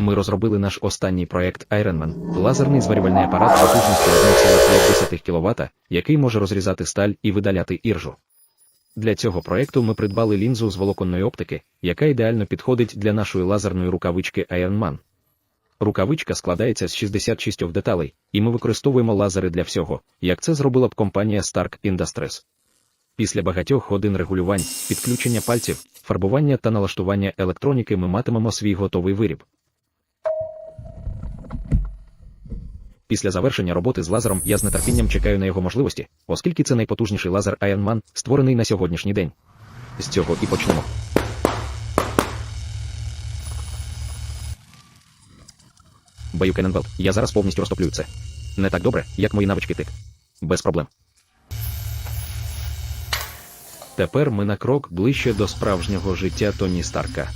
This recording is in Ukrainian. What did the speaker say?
Ми розробили наш останній проект Ironman – лазерний зварювальний апарат потужністю 1,5 кВт, який може розрізати сталь і видаляти іржу. Для цього проекту ми придбали лінзу з волоконної оптики, яка ідеально підходить для нашої лазерної рукавички Ironman. Рукавичка складається з 66 деталей, і ми використовуємо лазери для всього, як це зробила б компанія Stark Industries. Після багатьох годин регулювань, підключення пальців, фарбування та налаштування електроніки ми матимемо свій готовий виріб. Після завершення роботи з лазером я з нетерпінням чекаю на його можливості, оскільки це найпотужніший лазер Iron Man, створений на сьогоднішній день. З цього і почнемо. Баю Кенненбелт, я зараз повністю розтоплю це. Не так добре, як мої навички тик. Без проблем. Тепер ми на крок ближче до справжнього життя Тоні Старка.